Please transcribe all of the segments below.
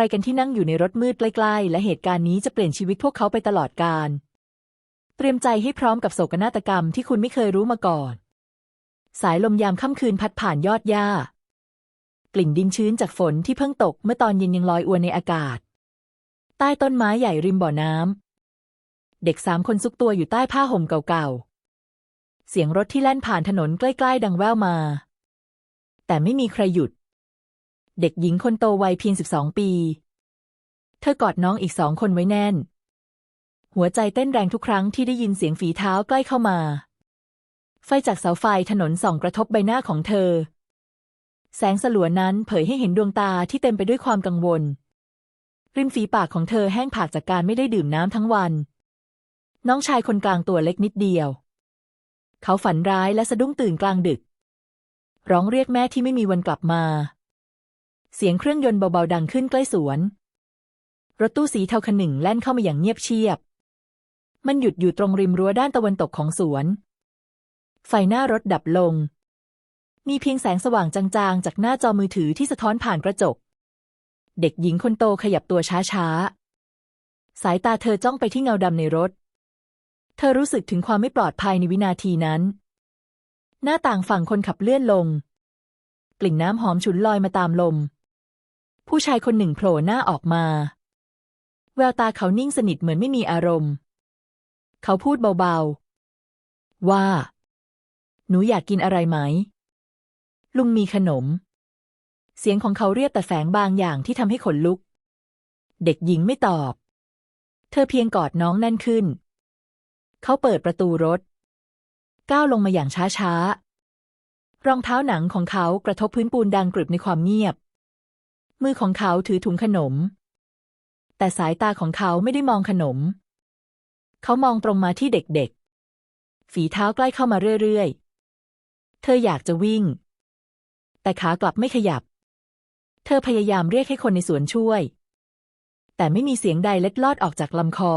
รกันที่นั่งอยู่ในรถมืดใกล้ๆ และเหตุการณ์นี้จะเปลี่ยนชีวิตพวกเขาไปตลอดกาล เตรียมใจให้พร้อมกับโศกนาฏกรรมที่คุณไม่เคยรู้มาก่อน สายลมยามค่ำคืนพัดผ่านยอดหญ้า กลิ่นดินชื้นจากฝนที่เพิ่งตกเมื่อตอนเย็นยังลอยอวนในอากาศ ใต้ต้นไม้ใหญ่ริมบ่อน้ำ เด็กสามคนซุกตัวอยู่ใต้ผ้าห่มเก่าๆ เสียงรถที่แล่นผ่านถนนใกล้ๆ ดังแว่วมา แต่ไม่มีใครหยุด เด็กหญิงคนโตวัยเพียงสิบสองปี เธอกอดน้องอีกสองคนไว้แน่น หัวใจเต้นแรงทุกครั้งที่ได้ยินเสียงฝีเท้าใกล้เข้ามา ไฟจากเสาไฟถนนส่องกระทบใบหน้าของเธอ แสงสลัวนั้นเผยให้เห็นดวงตาที่เต็มไปด้วยความกังวล ริมฝีปากของเธอแห้งผากจากการไม่ได้ดื่มน้ำทั้งวัน น้องชายคนกลางตัวเล็กนิดเดียว เขาฝันร้ายและสะดุ้งตื่นกลางดึก ร้องเรียกแม่ที่ไม่มีวันกลับมา เสียงเครื่องยนต์เบาๆดังขึ้นใกล้สวน รถตู้สีเทาคันหนึ่งแล่นเข้ามาอย่างเงียบเชียบ มันหยุดอยู่ตรงริมรั้วด้านตะวันตกของสวน ไฟหน้ารถดับลง มีเพียงแสงสว่างจางๆ จากหน้าจอมือถือที่สะท้อนผ่านกระจก เด็กหญิงคนโตขยับตัวช้าๆ สายตาเธอจ้องไปที่เงาดำในรถ เธอรู้สึกถึงความไม่ปลอดภัยในวินาทีนั้น หน้าต่างฝั่งคนขับเลื่อนลง กลิ่นน้ำหอมฉุนลอยมาตามลม ผู้ชายคนหนึ่งโผล่หน้าออกมา แววตาเขานิ่งสนิทเหมือนไม่มีอารมณ์ เขาพูดเบาๆ ว่า หนูอยากกินอะไรไหม ลุงมีขนม เสียงของเขาเรียบแต่แฝงบางอย่างที่ทำให้ขนลุก เด็กหญิงไม่ตอบ เธอเพียงกอดน้องแน่นขึ้น เขาเปิดประตูรถ ก้าวลงมาอย่างช้าๆ รองเท้าหนังของเขากระทบพื้นปูนดังกรึบในความเงียบ มือของเขาถือถุงขนม แต่สายตาของเขาไม่ได้มองขนม เขามองตรงมาที่เด็กๆ ฝีเท้าใกล้เข้ามาเรื่อยๆ เธออยากจะวิ่ง แต่ขากลับไม่ขยับ เธอพยายามเรียกให้คนในสวนช่วย แต่ไม่มีเสียงใดเล็ดลอดออกจากลำคอ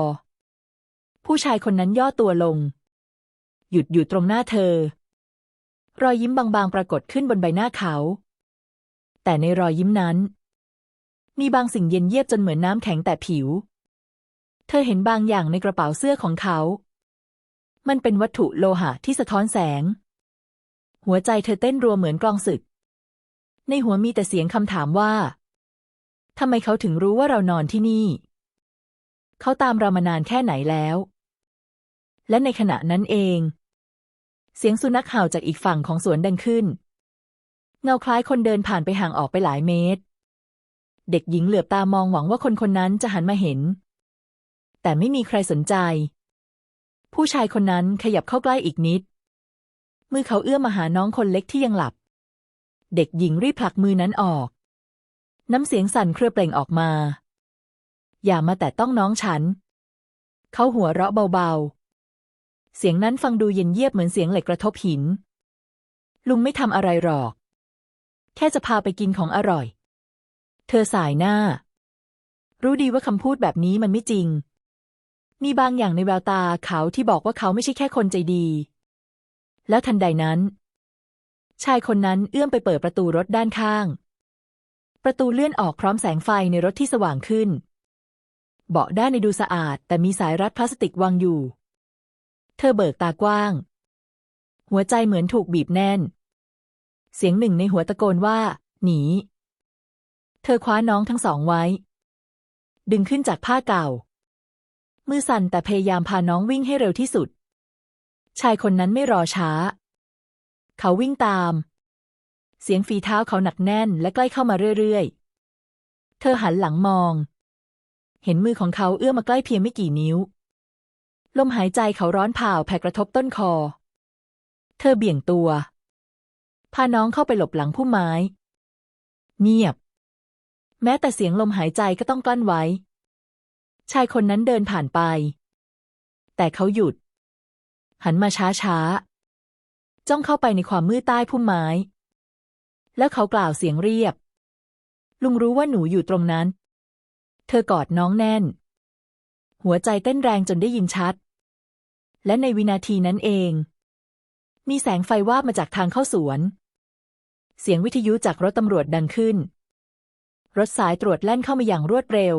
ผู้ชายคนนั้นย่อตัวลง หยุดอยู่ตรงหน้าเธอ รอยยิ้มบางๆ ปรากฏขึ้นบนใบหน้าเขาแต่ในรอยยิ้มนั้น มีบางสิ่งเย็นเยียบจนเหมือนน้ำแข็งแต่ผิว เธอเห็นบางอย่างในกระเป๋าเสื้อของเขา มันเป็นวัตถุโลหะที่สะท้อนแสง หัวใจเธอเต้นรัวเหมือนกลองศึก ในหัวมีแต่เสียงคำถามว่าทำไมเขาถึงรู้ว่าเรานอนที่นี่ เขาตามเรามานานแค่ไหนแล้ว และในขณะนั้นเอง เสียงสุนัขเห่าจากอีกฝั่งของสวนดังขึ้น เงาคล้ายคนเดินผ่านไปห่างออกไปหลายเมตร เด็กหญิงเหลือบตามองหวังว่าคนคนนั้นจะหันมาเห็น แต่ไม่มีใครสนใจ ผู้ชายคนนั้นขยับเข้าใกล้อีกนิด มือเขาเอื้อมมาหาน้องคนเล็กที่ยังหลับ เด็กหญิงรีบผลักมือนั้นออก น้ำเสียงสั่นเครือเปล่งออกมา อย่ามาแต่ต้องน้องฉัน เขาหัวเราะเบาๆ เสียงนั้นฟังดูเย็นเยียบเหมือนเสียงเหล็กกระทบหิน ลุงไม่ทำอะไรหรอก แค่จะพาไปกินของอร่อย เธอสายหน้า รู้ดีว่าคำพูดแบบนี้มันไม่จริง มีบางอย่างในแววตาเขาที่บอกว่าเขาไม่ใช่แค่คนใจดี แล้วทันใดนั้น ชายคนนั้นเอื้อมไปเปิดประตูรถด้านข้าง ประตูเลื่อนออกพร้อมแสงไฟในรถที่สว่างขึ้น เบาะด้านในดูสะอาด แต่มีสายรัดพลาสติกวางอยู่ เธอเบิกตากว้าง หัวใจเหมือนถูกบีบแน่น เสียงหนึ่งในหัวตะโกนว่า หนี เธอคว้าน้องทั้งสองไว้ ดึงขึ้นจากผ้าเก่า มือสั่นแต่พยายามพาน้องวิ่งให้เร็วที่สุด ชายคนนั้นไม่รอช้า เขาวิ่งตาม เสียงฝีเท้าเขาหนักแน่นและใกล้เข้ามาเรื่อยๆ เธอหันหลังมอง เห็นมือของเขาเอื้อมมาใกล้เพียงไม่กี่นิ้ว ลมหายใจเขาร้อนเผาแผ่กระทบต้นคอ เธอเบี่ยงตัว พาน้องเข้าไปหลบหลังพุ่มไม้ เงียบ แม้แต่เสียงลมหายใจก็ต้องกลั้นไว้ ชายคนนั้นเดินผ่านไป แต่เขาหยุด หันมาช้าๆจ้องเข้าไปในความมืดใต้พุ่มไม้ แล้วเขากล่าวเสียงเรียบ ลุงรู้ว่าหนูอยู่ตรงนั้น เธอกอดน้องแน่น หัวใจเต้นแรงจนได้ยินชัด และในวินาทีนั้นเอง มีแสงไฟวาบมาจากทางเข้าสวน เสียงวิทยุจากรถตำรวจดังขึ้น รถสายตรวจแล่นเข้ามาอย่างรวดเร็ว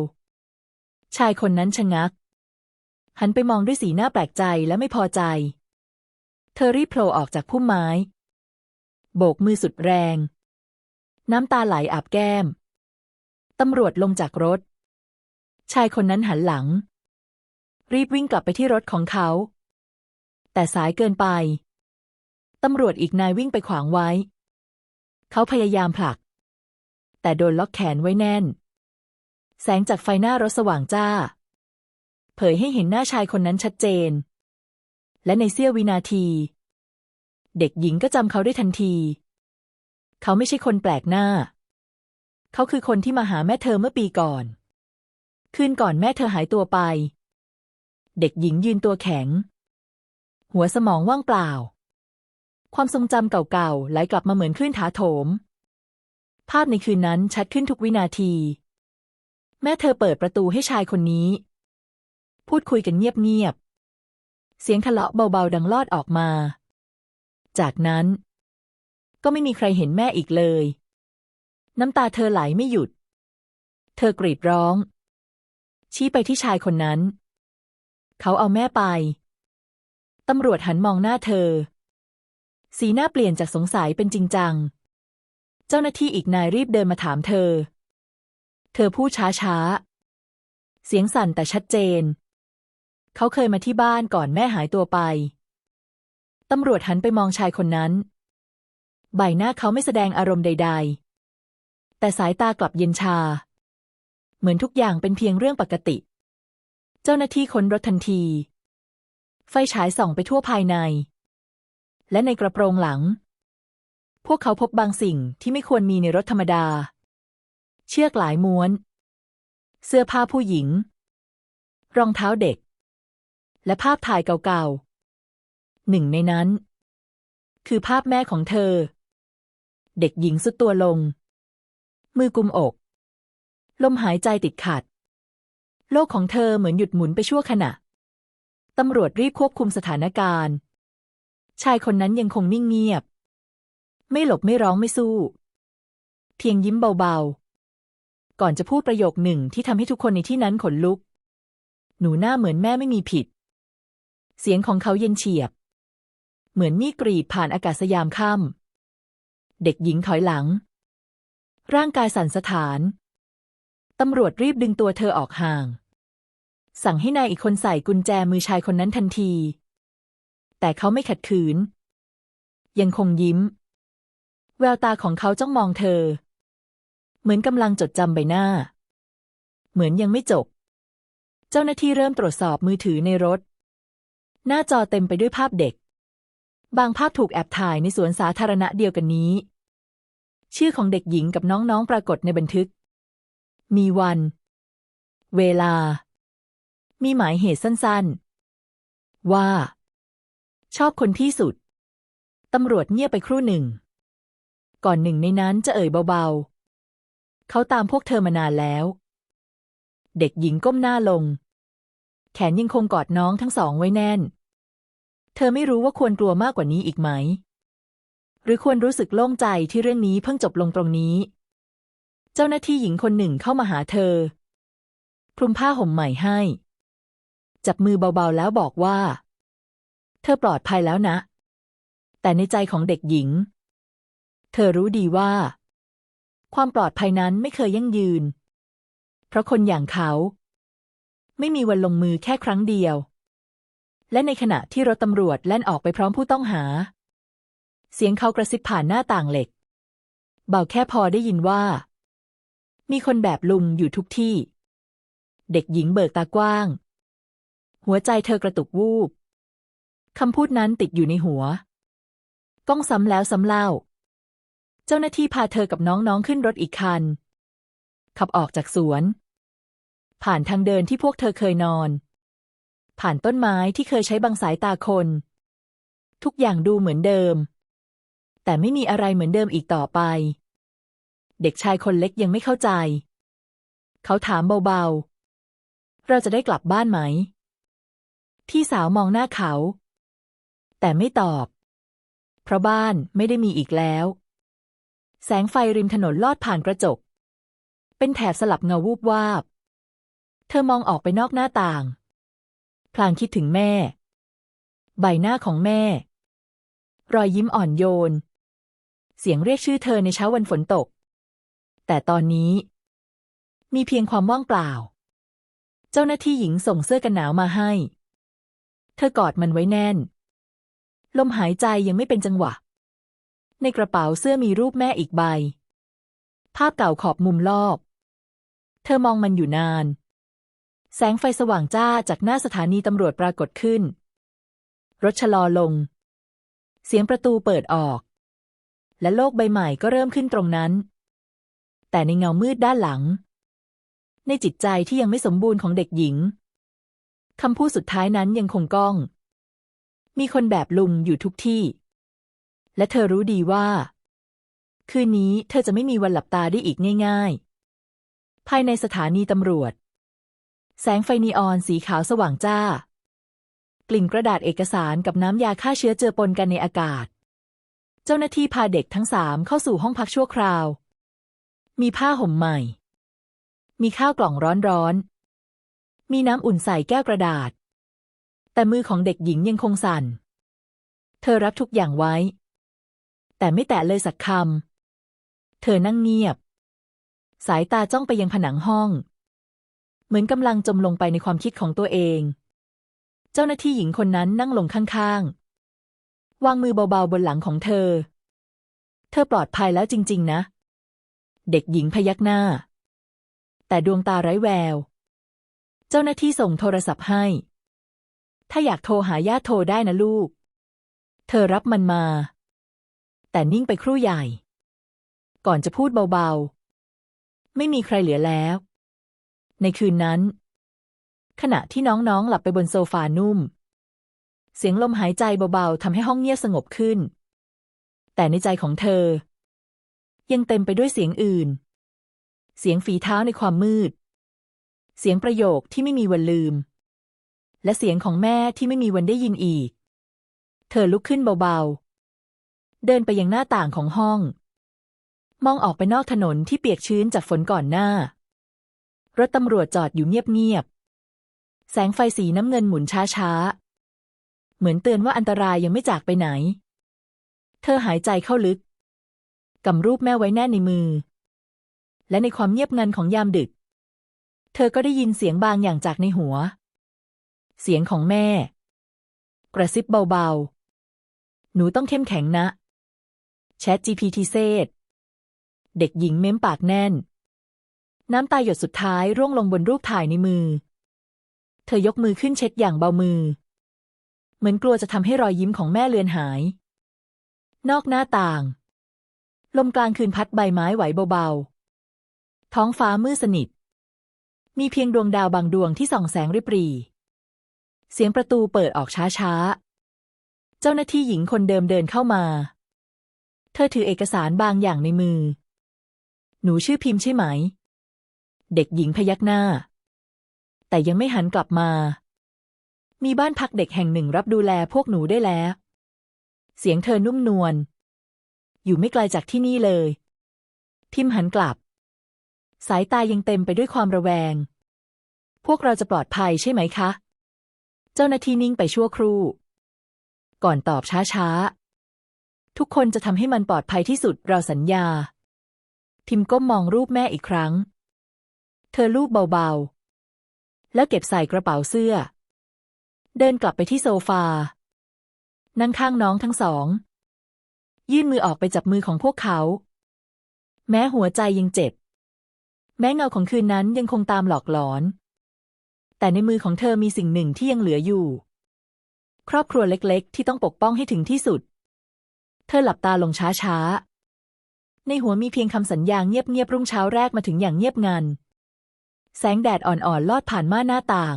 ชายคนนั้นชะงัก หันไปมองด้วยสีหน้าแปลกใจและไม่พอใจ เธอรีบโผล่ออกจากพุ่มไม้ โบกมือสุดแรง น้ำตาไหลอาบแก้ม ตำรวจลงจากรถ ชายคนนั้นหันหลัง รีบวิ่งกลับไปที่รถของเขา แต่สายเกินไป ตำรวจอีกนายวิ่งไปขวางไว้ เขาพยายามผลัก แต่โดนล็อกแขนไว้แน่น แสงจากไฟหน้ารถสว่างจ้า เผยให้เห็นหน้าชายคนนั้นชัดเจน และในเสี้ยววินาที เด็กหญิงก็จำเขาได้ทันที เขาไม่ใช่คนแปลกหน้า เขาคือคนที่มาหาแม่เธอเมื่อปีก่อน คืนก่อนแม่เธอหายตัวไป เด็กหญิงยืนตัวแข็ง หัวสมองว่างเปล่าความทรงจำเก่าๆ ไหลกลับมาเหมือนคลื่นถาโถม ภาพในคืนนั้นชัดขึ้นทุกวินาที แม่เธอเปิดประตูให้ชายคนนี้ พูดคุยกันเงียบๆ เสียงทะเลาะเบาๆ ดังลอดออกมา จากนั้น ก็ไม่มีใครเห็นแม่อีกเลย น้ำตาเธอไหลไม่หยุด เธอกรีดร้อง ชี้ไปที่ชายคนนั้น เขาเอาแม่ไปตำรวจหันมองหน้าเธอ สีหน้าเปลี่ยนจากสงสัยเป็นจริงจัง เจ้าหน้าที่อีกนายรีบเดินมาถามเธอ เธอพูดช้าๆเสียงสั่นแต่ชัดเจน เขาเคยมาที่บ้านก่อนแม่หายตัวไป ตำรวจหันไปมองชายคนนั้น ใบหน้าเขาไม่แสดงอารมณ์ใด ๆ แต่สายตากลับเย็นชา เหมือนทุกอย่างเป็นเพียงเรื่องปกติ เจ้าหน้าที่ค้นรถทันที ไฟฉายส่องไปทั่วภายใน และในกระโปรงหลัง พวกเขาพบบางสิ่งที่ไม่ควรมีในรถธรรมดา เชือกหลายม้วน เสื้อผ้าผู้หญิง รองเท้าเด็ก และภาพถ่ายเก่าๆ หนึ่งในนั้น คือภาพแม่ของเธอ เด็กหญิงสุดตัวลง มือกุมอก ลมหายใจติดขัด โลกของเธอเหมือนหยุดหมุนไปชั่วขณะตำรวจรีบควบคุมสถานการณ์ ชายคนนั้นยังคงนิ่งเงียบ ไม่หลบไม่ร้องไม่สู้ เพียงยิ้มเบาๆ ก่อนจะพูดประโยคหนึ่งที่ทำให้ทุกคนในที่นั้นขนลุก หนูหน้าเหมือนแม่ไม่มีผิด เสียงของเขาเย็นเฉียบ เหมือนมีกรีดผ่านอากาศยามค่ำเด็กหญิงถอยหลัง ร่างกายสั่นสะท้านตำรวจรีบดึงตัวเธอออกห่าง สั่งให้นายอีกคนใส่กุญแจมือชายคนนั้นทันที แต่เขาไม่ขัดขืน ยังคงยิ้ม แววตาของเขาจ้องมองเธอ เหมือนกำลังจดจำใบหน้า เหมือนยังไม่จบ เจ้าหน้าที่เริ่มตรวจสอบมือถือในรถ หน้าจอเต็มไปด้วยภาพเด็ก บางภาพถูกแอบถ่ายในสวนสาธารณะเดียวกันนี้ ชื่อของเด็กหญิงกับน้องๆปรากฏในบันทึก มีวัน เวลา มีหมายเหตุสั้นๆ ว่า ชอบคนที่สุดตำรวจเงียบไปครู่หนึ่ง ก่อนหนึ่งในนั้นจะเอ่ยเบาๆ เขาตามพวกเธอมานานแล้ว เด็กหญิงก้มหน้าลง แขนยังคงกอดน้องทั้งสองไว้แน่น เธอไม่รู้ว่าควรกลัวมากกว่านี้อีกไหม หรือควรรู้สึกโล่งใจที่เรื่องนี้เพิ่งจบลงตรงนี้ เจ้าหน้าที่หญิงคนหนึ่งเข้ามาหาเธอ คลุมผ้าห่มใหม่ให้ จับมือเบาๆแล้วบอกว่า เธอปลอดภัยแล้วนะ แต่ในใจของเด็กหญิง เธอรู้ดีว่า ความปลอดภัยนั้นไม่เคยยั่งยืน เพราะคนอย่างเขา ไม่มีวันลงมือแค่ครั้งเดียว และในขณะที่รถตำรวจแล่นออกไปพร้อมผู้ต้องหา เสียงเขากระซิบผ่านหน้าต่างเหล็ก เบาแค่พอได้ยินว่า มีคนแบบลุงอยู่ทุกที่ เด็กหญิงเบิกตากว้าง หัวใจเธอกระตุกวูบคำพูดนั้นติดอยู่ในหัวก้องซ้ำแล้วซ้ำเล่า จ้าหน้าที่พาเธอกับน้องๆขึ้นรถอีกคัน ขับออกจากสวน ผ่านทางเดินที่พวกเธอเคยนอน ผ่านต้นไม้ที่เคยใช้บังสายตาคน ทุกอย่างดูเหมือนเดิม แต่ไม่มีอะไรเหมือนเดิมอีกต่อไป เด็กชายคนเล็กยังไม่เข้าใจ เขาถามเบาๆ เราจะได้กลับบ้านไหม พี่สาวมองหน้าเขา แต่ไม่ตอบ เพราะบ้านไม่ได้มีอีกแล้ว แสงไฟริมถนนลอดผ่านกระจก เป็นแถบสลับเงาวูบวาบ เธอมองออกไปนอกหน้าต่าง พลางคิดถึงแม่ ใบหน้าของแม่ รอยยิ้มอ่อนโยน เสียงเรียกชื่อเธอในเช้าวันฝนตก แต่ตอนนี้ มีเพียงความว่างเปล่า เจ้าหน้าที่หญิงส่งเสื้อกันหนาวมาให้ เธอกอดมันไว้แน่น ลมหายใจยังไม่เป็นจังหวะ ในกระเป๋าเสื้อมีรูปแม่อีกใบ ภาพเก่าขอบมุมรอบ เธอมองมันอยู่นาน แสงไฟสว่างจ้าจากหน้าสถานีตำรวจปรากฏขึ้น รถชะลอลง เสียงประตูเปิดออก และโลกใบใหม่ก็เริ่มขึ้นตรงนั้น แต่ในเงามืดด้านหลัง ในจิตใจที่ยังไม่สมบูรณ์ของเด็กหญิงคำพูดสุดท้ายนั้นยังคงก้อง มีคนแบบลุงอยู่ทุกที่ และเธอรู้ดีว่า คืนนี้เธอจะไม่มีวันหลับตาได้อีกง่าย ๆ ภายในสถานีตำรวจ แสงไฟนีออนสีขาวสว่างจ้า กลิ่นกระดาษเอกสารกับน้ำยาฆ่าเชื้อเจือปนกันในอากาศ เจ้าหน้าที่พาเด็กทั้งสามเข้าสู่ห้องพักชั่วคราว มีผ้าห่มใหม่ มีข้าวกล่องร้อนๆ มีน้ำอุ่นใส่แก้วกระดาษ แต่มือของเด็กหญิงยังคงสั่นเธอรับทุกอย่างไว้ แต่ไม่แตะเลยสักคำ เธอนั่งเงียบ สายตาจ้องไปยังผนังห้อง เหมือนกำลังจมลงไปในความคิดของตัวเอง เจ้าหน้าที่หญิงคนนั้นนั่งลงข้างๆ วางมือเบาๆบนหลังของเธอ เธอปลอดภัยแล้วจริง ๆ นะ เด็กหญิงพยักหน้า แต่ดวงตาไร้แวว เจ้าหน้าที่ส่งโทรศัพท์ให้ ถ้าอยากโทรหาญาติโทรได้นะลูก เธอรับมันมา แต่นิ่งไปครู่ใหญ่ ก่อนจะพูดเบาๆ ไม่มีใครเหลือแล้ว ในคืนนั้น ขณะที่น้องๆหลับไปบนโซฟานุ่ม เสียงลมหายใจเบาๆทำให้ห้องเงียบสงบขึ้น แต่ในใจของเธอ ยังเต็มไปด้วยเสียงอื่น เสียงฝีเท้าในความมืด เสียงประโยคที่ไม่มีวันลืม และเสียงของแม่ที่ไม่มีวันได้ยินอีก เธอลุกขึ้นเบาๆ เดินไปยังหน้าต่างของห้อง มองออกไปนอกถนนที่เปียกชื้นจากฝนก่อนหน้า รถตำรวจจอดอยู่เงียบๆ แสงไฟสีน้ำเงินหมุนช้าๆ เหมือนเตือนว่าอันตรายยังไม่จากไปไหน เธอหายใจเข้าลึกกำรูปแม่ไว้แน่นในมือ และในความเงียบงันของยามดึก เธอก็ได้ยินเสียงบางอย่างจากในหัว เสียงของแม่ กระซิบเบาๆ หนูต้องเข้มแข็งนะ แชท GPT เซดเด็กหญิงเม้มปากแน่น น้ำตาหยดสุดท้ายร่วงลงบนรูปถ่ายในมือ เธอยกมือขึ้นเช็ดอย่างเบามือ เหมือนกลัวจะทำให้รอยยิ้มของแม่เลือนหาย นอกหน้าต่าง ลมกลางคืนพัดใบไม้ไหวเบาๆ ท้องฟ้ามืดสนิท มีเพียงดวงดาวบางดวงที่ส่องแสงริบหรี่เสียงประตูเปิดออกช้าๆ เจ้าหน้าที่หญิงคนเดิมเดินเข้ามา เธอถือเอกสารบางอย่างในมือ หนูชื่อพิมพ์ใช่ไหม เด็กหญิงพยักหน้า แต่ยังไม่หันกลับมา มีบ้านพักเด็กแห่งหนึ่งรับดูแลพวกหนูได้แล้ว เสียงเธอนุ่มนวล อยู่ไม่ไกลจากที่นี่เลย พิมพ์หันกลับ สายตายังเต็มไปด้วยความระแวง พวกเราจะปลอดภัยใช่ไหมคะ เจ้าหน้าที่นิ่งไปชั่วครู่ ก่อนตอบช้าๆ ทุกคนจะทำให้มันปลอดภัยที่สุดเราสัญญา พิมพ์ก้มมองรูปแม่อีกครั้ง เธอลูบเบาๆ แล้วเก็บใส่กระเป๋าเสื้อ เดินกลับไปที่โซฟา นั่งข้างน้องทั้งสอง ยื่นมือออกไปจับมือของพวกเขา แม้หัวใจยังเจ็บ แม้เงาของคืนนั้นยังคงตามหลอกหลอน แต่ในมือของเธอมีสิ่งหนึ่งที่ยังเหลืออยู่ ครอบครัวเล็ก ๆ ที่ต้องปกป้องให้ถึงที่สุด ธอหลับตาลงช้าๆ ในหัวมีเพียงคำสัญญาเงียบๆรุ่งเช้าแรกมาถึงอย่างเงียบงัน แสงแดดอ่อนๆ ลอดผ่านม่านหน้าต่าง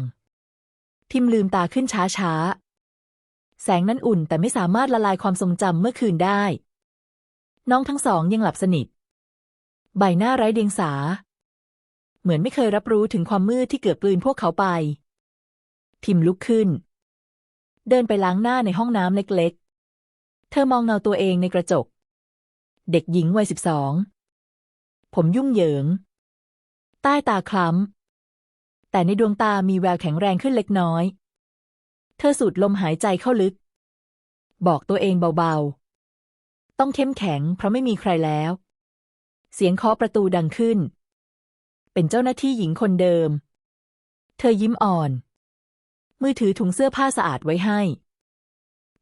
พิมลืมตาขึ้นช้าๆ แสงนั้นอุ่นแต่ไม่สามารถละลายความทรงจำเมื่อคืนได้ น้องทั้งสองยังหลับสนิท ใบหน้าไร้เดียงสา เหมือนไม่เคยรับรู้ถึงความมืดที่เกือบกลืนพวกเขาไปพิมลุกขึ้น เดินไปล้างหน้าในห้องน้ำเล็กๆ เธอมองเงาตัวเองในกระจก เด็กหญิงวัยสิบสอง ผมยุ่งเหยิง ใต้ตาคล้ำ แต่ในดวงตามีแววแข็งแรงขึ้นเล็กน้อย เธอสูดลมหายใจเข้าลึก บอกตัวเองเบาๆ ต้องเข้มแข็งเพราะไม่มีใครแล้ว เสียงเคาะประตูดังขึ้น เป็นเจ้าหน้าที่หญิงคนเดิม เธอยิ้มอ่อน มือถือถุงเสื้อผ้าสะอาดไว้ให้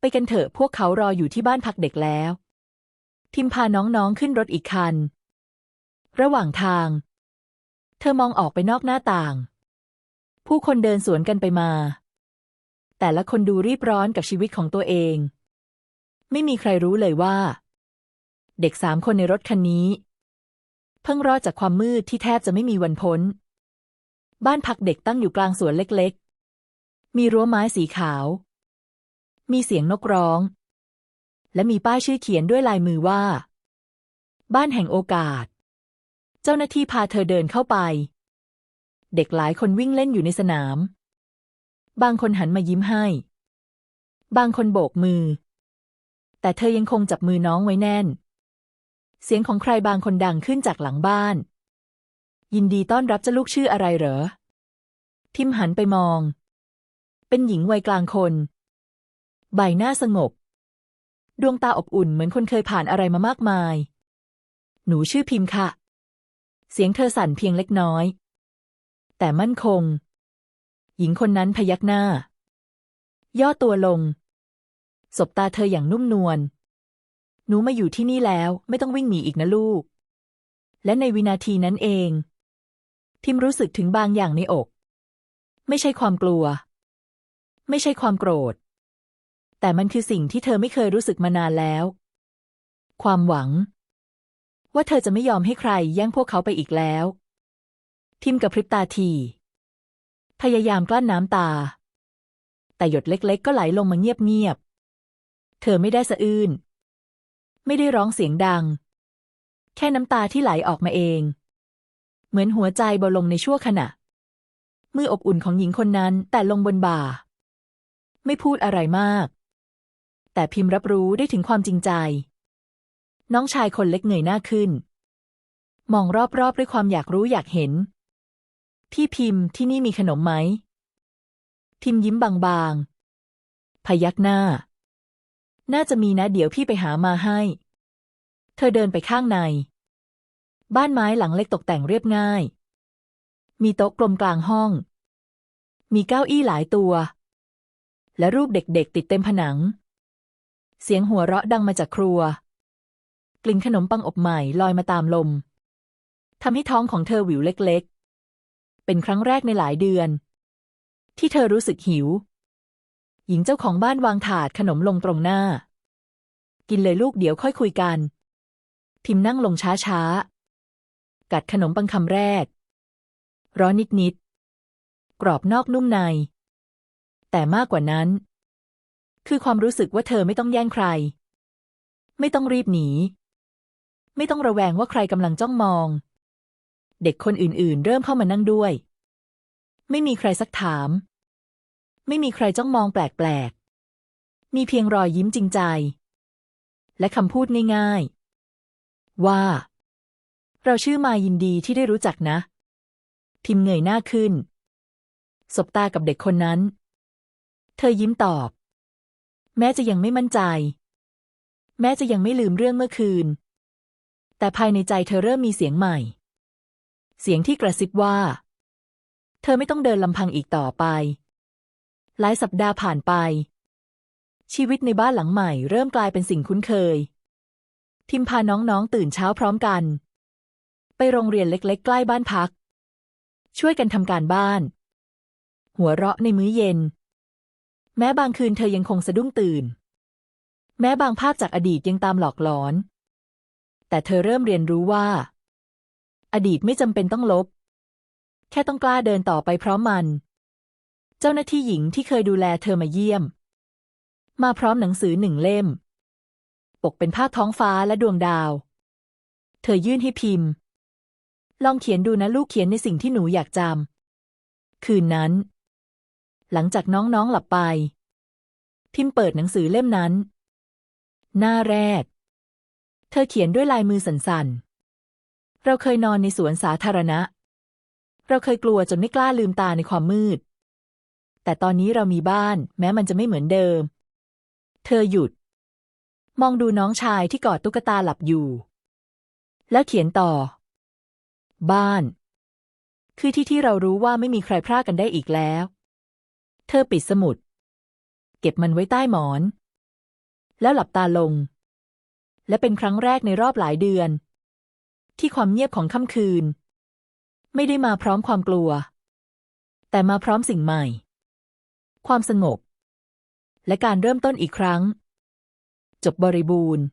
ไปกันเถอะพวกเขารออยู่ที่บ้านพักเด็กแล้ว ทิมพาน้องๆขึ้นรถอีกคัน ระหว่างทาง เธอมองออกไปนอกหน้าต่าง ผู้คนเดินสวนกันไปมา แต่ละคนดูรีบร้อนกับชีวิตของตัวเอง ไม่มีใครรู้เลยว่า เด็กสามคนในรถคันนี้ เพิ่งรอดจากความมืดที่แทบจะไม่มีวันพ้น บ้านพักเด็กตั้งอยู่กลางสวนเล็กๆ มีรั้วไม้สีขาว มีเสียงนกร้อง และมีป้ายชื่อเขียนด้วยลายมือว่า บ้านแห่งโอกาส เจ้าหน้าที่พาเธอเดินเข้าไป เด็กหลายคนวิ่งเล่นอยู่ในสนาม บางคนหันมายิ้มให้ บางคนโบกมือ แต่เธอยังคงจับมือน้องไว้แน่น เสียงของใครบางคนดังขึ้นจากหลังบ้าน ยินดีต้อนรับเจ้าลูกชื่ออะไรเหรอ ทิมหันไปมอง เป็นหญิงวัยกลางคน ใบหน้าสงบ ดวงตาอบอุ่นเหมือนคนเคยผ่านอะไรมามากมาย หนูชื่อพิมพ์ค่ะ เสียงเธอสั่นเพียงเล็กน้อย แต่มั่นคง หญิงคนนั้นพยักหน้า ย่อตัวลง สบตาเธออย่างนุ่มนวล หนูมาอยู่ที่นี่แล้วไม่ต้องวิ่งหนีอีกนะลูก และในวินาทีนั้นเองทิมรู้สึกถึงบางอย่างในอก ไม่ใช่ความกลัว ไม่ใช่ความโกรธ แต่มันคือสิ่งที่เธอไม่เคยรู้สึกมานานแล้ว ความหวัง ว่าเธอจะไม่ยอมให้ใครแย่งพวกเขาไปอีกแล้ว ทิมกับพริบตาที พยายามกลั้นน้ำตา แต่หยดเล็ก ๆ ก็ไหลลงมาเงียบ ๆ เธอไม่ได้สะอื้น ไม่ได้ร้องเสียงดัง แค่น้ำตาที่ไหลออกมาเอง เหมือนหัวใจเบาลงในชั่วขณะ มืออบอุ่นของหญิงคนนั้นแต่ลงบนบ่า ไม่พูดอะไรมาก แต่พิมพ์รับรู้ได้ถึงความจริงใจ น้องชายคนเล็กเงยหน้าขึ้น มองรอบๆด้วยความอยากรู้อยากเห็น พี่พิมพ์ที่นี่มีขนมไหม พิมพ์ยิ้มบางๆ พยักหน้า น่าจะมีนะเดี๋ยวพี่ไปหามาให้ เธอเดินไปข้างใน บ้านไม้หลังเล็กตกแต่งเรียบง่าย มีโต๊ะกลมกลางห้อง มีเก้าอี้หลายตัวและรูปเด็กๆ ติดเต็มผนัง เสียงหัวเราะดังมาจากครัว กลิ่นขนมปังอบใหม่ลอยมาตามลมทำให้ท้องของเธอหวิวเล็กๆ เป็นครั้งแรกในหลายเดือน ที่เธอรู้สึกหิว หญิงเจ้าของบ้านวางถาดขนมลงตรงหน้า กินเลยลูกเดี๋ยวค่อยคุยกัน พิมนั่งลงช้าๆ กัดขนมปังคำแรก ร้อนนิดๆ กรอบนอกนุ่มใน แต่มากกว่านั้น คือความรู้สึกว่าเธอไม่ต้องแย่งใคร ไม่ต้องรีบหนี ไม่ต้องระแวงว่าใครกำลังจ้องมอง เด็กคนอื่นๆ เริ่มเข้ามานั่งด้วย ไม่มีใครซักถาม ไม่มีใครจ้องมองแปลกๆ มีเพียงรอยยิ้มจริงใจ และคำพูดง่ายๆ ว่า เราชื่อมายินดีที่ได้รู้จักนะ พิมพ์เงยหน้าขึ้น สบตากับเด็กคนนั้น เธอยิ้มตอบ แม้จะยังไม่มั่นใจ แม้จะยังไม่ลืมเรื่องเมื่อคืน แต่ภายในใจเธอเริ่มมีเสียงใหม่ เสียงที่กระซิบว่า เธอไม่ต้องเดินลำพังอีกต่อไป หลายสัปดาห์ผ่านไป ชีวิตในบ้านหลังใหม่เริ่มกลายเป็นสิ่งคุ้นเคย ทิมพาน้องๆตื่นเช้าพร้อมกัน ไปโรงเรียนเล็กๆ ใกล้บ้านพัก ช่วยกันทำการบ้าน หัวเราะในมื้อเย็น แม้บางคืนเธอยังคงสะดุ้งตื่น แม้บางภาพจากอดีตยังตามหลอกหลอน แต่เธอเริ่มเรียนรู้ว่า อดีตไม่จำเป็นต้องลบ แค่ต้องกล้าเดินต่อไปพร้อมมัน เจ้าหน้าที่หญิงที่เคยดูแลเธอมาเยี่ยม มาพร้อมหนังสือหนึ่งเล่ม ปกเป็นภาพท้องฟ้าและดวงดาว เธอยื่นให้พิมพ์ ลองเขียนดูนะลูกเขียนในสิ่งที่หนูอยากจำคืนนั้น หลังจากน้องๆหลับไป พิมพ์เปิดหนังสือเล่มนั้น หน้าแรก เธอเขียนด้วยลายมือสั่นๆ เราเคยนอนในสวนสาธารณะ เราเคยกลัวจนไม่กล้าลืมตาในความมืด แต่ตอนนี้เรามีบ้าน แม้มันจะไม่เหมือนเดิม เธอหยุด มองดูน้องชายที่กอดตุ๊กตาหลับอยู่ แล้วเขียนต่อ บ้านคือที่ที่เรารู้ว่าไม่มีใครพรากกันได้อีกแล้ว ธอปิดสมุด เก็บมันไว้ใต้หมอน แล้วหลับตาลง และเป็นครั้งแรกในรอบหลายเดือน ที่ความเงียบของค่ำคืน ไม่ได้มาพร้อมความกลัว แต่มาพร้อมสิ่งใหม่ ความสงบ และการเริ่มต้นอีกครั้ง จบบริบูรณ์